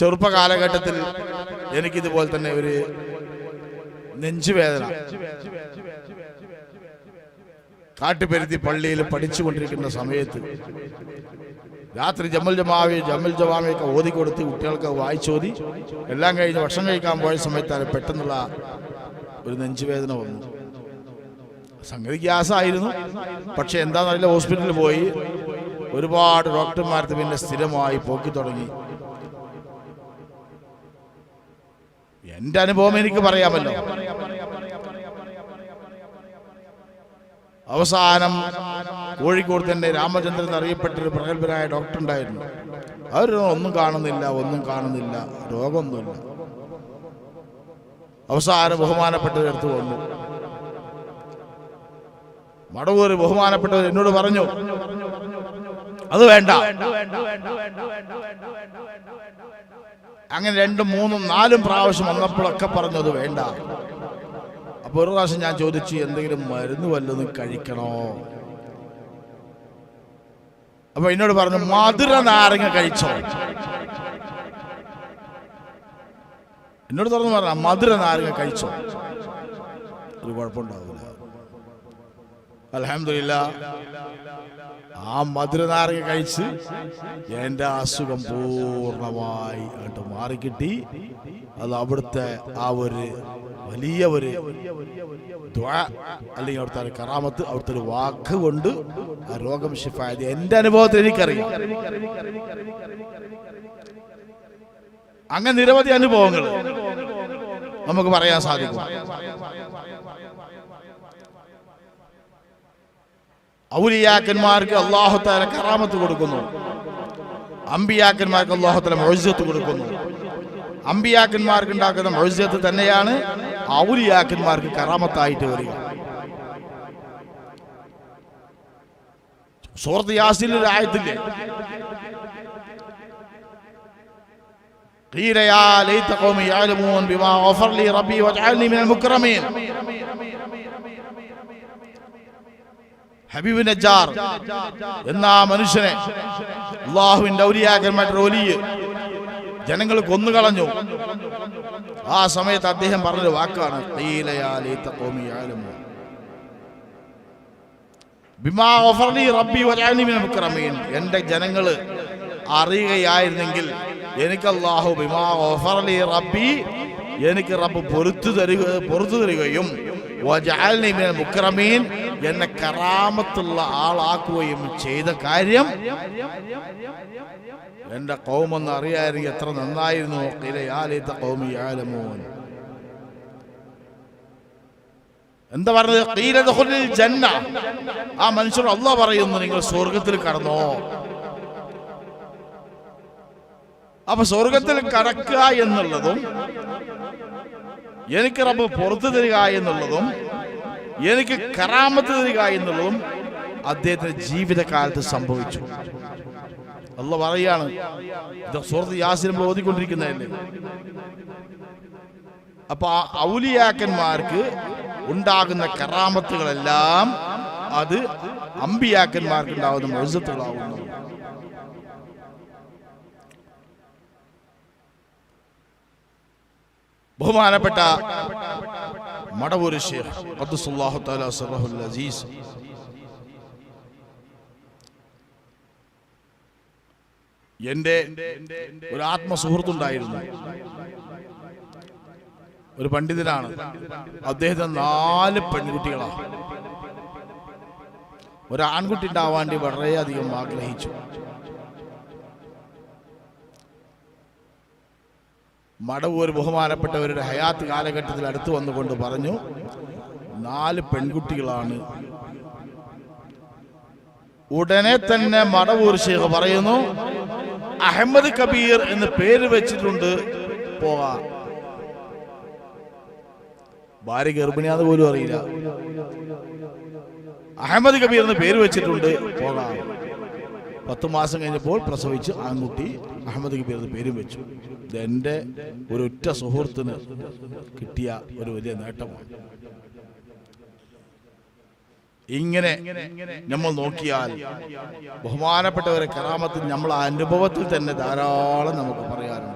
ചെറുപ്പ കാലഘട്ടത്തിൽ എനിക്കിതുപോലെ തന്നെ ഒരു നെഞ്ചുവേദന. കാട്ടുപരുത്തി പള്ളിയിൽ പഠിച്ചുകൊണ്ടിരിക്കുന്ന സമയത്ത് രാത്രി ജമ്മൽ ജമാവി ജമ്മൽ ജമാവിയൊക്കെ ഓതി കൊടുത്ത് കുട്ടികൾക്ക് വായിച്ചോതി. എല്ലാം കഴിഞ്ഞ് ഭക്ഷണം കഴിക്കാൻ പോയ സമയത്താണ് പെട്ടെന്നുള്ള ഒരു നെഞ്ചുവേദന വന്നു. സംഗതി ഗ്യാസായിരുന്നു. പക്ഷെ എന്താണെന്നറിയില്ല ഹോസ്പിറ്റലിൽ പോയി. ഒരുപാട് ഡോക്ടർമാർക്ക് പിന്നെ സ്ഥിരമായി പോക്കി തുടങ്ങി. എന്റെ അനുഭവം എനിക്ക് പറയാമല്ലോ. അവസാനം കോഴിക്കോട് തന്നെ രാമചന്ദ്രൻ അറിയപ്പെട്ടൊരു പ്രഗത്ഭരായ ഡോക്ടർ ഉണ്ടായിരുന്നു. അവർ ഒന്നും കാണുന്നില്ല ഒന്നും കാണുന്നില്ല രോഗമൊന്നുമില്ല. അവസാനം ബഹുമാനപ്പെട്ടവർ എടുത്തു വന്നു. മടവൂർ ബഹുമാനപ്പെട്ടവർ എന്നോട് പറഞ്ഞു അത് വേണ്ട. അങ്ങനെ രണ്ടും മൂന്നും നാലും പ്രാവശ്യം വന്നപ്പോഴൊക്കെ പറഞ്ഞത് വേണ്ട. അപ്പൊ ഒരു പ്രാവശ്യം ഞാൻ ചോദിച്ചു എന്തെങ്കിലും മരുന്ന് വല്ലതും കഴിക്കണോ? അപ്പൊ എന്നോട് പറഞ്ഞു മധുര നാരങ്ങ കഴിച്ചോ? എന്നോട് തുറന്നു പറഞ്ഞ മധുര നാരങ്ങ കഴിച്ചോ? ഒരു കുഴപ്പമുണ്ടാവില്ല അലഹമില്ല ആ മധുര നാരങ്ങ കഴിച്ച് എന്റെ അസുഖം പൂർണമായി അങ്ങോട്ട് മാറിക്കിട്ടി. അത് അവിടുത്തെ ആ ഒരു വലിയ ഒരു അല്ലെങ്കിൽ അവിടുത്തെ ഒരു കറാമത്ത് അവിടുത്തെ ഒരു വാക്ക് കൊണ്ട് ആ രോഗം ഷിഫായത് എന്റെ അനുഭവത്തിൽ എനിക്കറിയാം. അങ്ങനെ നിരവധി അനുഭവങ്ങൾ നമുക്ക് പറയാൻ സാധിക്കും. ഔലിയാക്കന്മാർക്ക് അള്ളാഹുത്താല കറാമത്ത് കൊടുക്കുന്നു അമ്പിയാക്കന്മാർക്ക് അള്ളാഹുത്താല മൊഴിസത്ത് കൊടുക്കുന്നു അമ്പിയാക്കന്മാർക്ക് ഉണ്ടാക്കുന്ന മൊഴിസത്ത് തന്നെയാണ് ഔലിയാക്കന്മാർക്ക് കറാമത്തായിട്ട് വരിക സൂറത്ത് യാസിലെ ഒരു ആയത്തില്ലേ قيل يا ليت قومي يعلمون بما غفر لي ربي واجعلني من المكرمين ഹബീബ് നജാർ എന്ന ആ മനുഷ്യനെ അള്ളാഹുവിന്റെ ഔലിയാക്കന്മാരുടെ ഒലിയ് ജനങ്ങൾ കൊന്നുകളഞ്ഞു ആ സമയത്ത് അദ്ദേഹം പറഞ്ഞൊരു വാക്കാണ് "ഖീല യാ ലൈത ബിമാ ഗഫർലി റബ്ബി വജഅൽനി മിനൽ മുക്രമീൻ. എന്റെ ജനങ്ങൾ അറിയുകയായിരുന്നെങ്കിൽ എനിക്ക് അള്ളാഹു ബിമാ ഗഫർലി റബ്ബി എനിക്ക് റബ്ബ് പൊറത്തു തരിക പൊറത്തു തരികയും മുക്രമീൻ എന്നെ കറാമത്തുള്ള ആളാക്കുകയും ചെയ്ത കാര്യം എന്റെ കൗമെന്ന് അറിയാമെങ്കിൽ എത്ര നന്നായിരുന്നു. എന്താ പറഞ്ഞത്? ജന്ന. ആ മനുഷ്യർ അല്ല പറയുന്നു നിങ്ങൾ സ്വർഗത്തിൽ കടന്നോ. അപ്പൊ സ്വർഗത്തിൽ കടക്കുക എന്നുള്ളതും എനിക്ക് റബ്ബ് പുറത്തു തരിക എന്നുള്ളതും എനിക്ക് കറാമത്ത് തരിക എന്നുള്ളതും അദ്ദേഹത്തിന്റെ ജീവിതകാലത്ത് സംഭവിച്ചു. അല്ല പറയാണ് സുഹൃത്ത് യാസിനും ഓതിക്കൊണ്ടിരിക്കുന്നതല്ലേ? അപ്പൊ ആ ഔലിയാക്കന്മാർക്ക് ഉണ്ടാകുന്ന കറാമത്തുകളെല്ലാം അത് അമ്പിയാക്കന്മാർക്ക് ഉണ്ടാകുന്ന മൊഴുസത്തുകളാവുന്നു ബഹുമാനപ്പെട്ട മടവൂര് ഷേഖ് അബ്ദുസല്ലാഹു തആല സറഹുൽ അസീസ്. എന്റെ ഒരു ആത്മസുഹൃത്തുണ്ടായിരുന്നു. ഒരു പണ്ഡിതനാണ്. അദ്ദേഹത്തെ നാല് പെൺകുട്ടികളാണ് ഒരു ആൺകുട്ടി ഉണ്ടാവാൻ വളരെയധികം ആഗ്രഹിച്ചു. മടവൂർ ബഹുമാനപ്പെട്ടവരുടെ ഹയാത്ത് കാലഘട്ടത്തിൽ അടുത്ത് വന്നുകൊണ്ട് പറഞ്ഞു നാല് പെൺകുട്ടികളാണ്. ഉടനെ തന്നെ മടവൂർ ഷേഖ് പറയുന്നു അഹമ്മദ് കബീർ എന്ന് പേര് വെച്ചിട്ടുണ്ട് പോവാ ഭാര്യ ഗർഭിണിയാന്ന് പോലും അറിയില്ല. അഹമ്മദ് കബീർ എന്ന് പേര് വെച്ചിട്ടുണ്ട് പോകാം. പത്ത് മാസം കഴിഞ്ഞപ്പോൾ പ്രസവിച്ച് ആൺകുട്ടി അഹമ്മദ് കബീർ എന്ന് പേരും വെച്ചു. ഇത് എന്റെ ഒരൊറ്റ സുഹൃത്തിന് കിട്ടിയ ഒരു വലിയ നേട്ടമാണ്. ഇങ്ങനെ നമ്മൾ നോക്കിയാൽ ബഹുമാനപ്പെട്ടവരെ കറാമത്തിൽ നമ്മൾ അനുഭവത്തിൽ തന്നെ ധാരാളം നമുക്ക് പറയാറുണ്ട്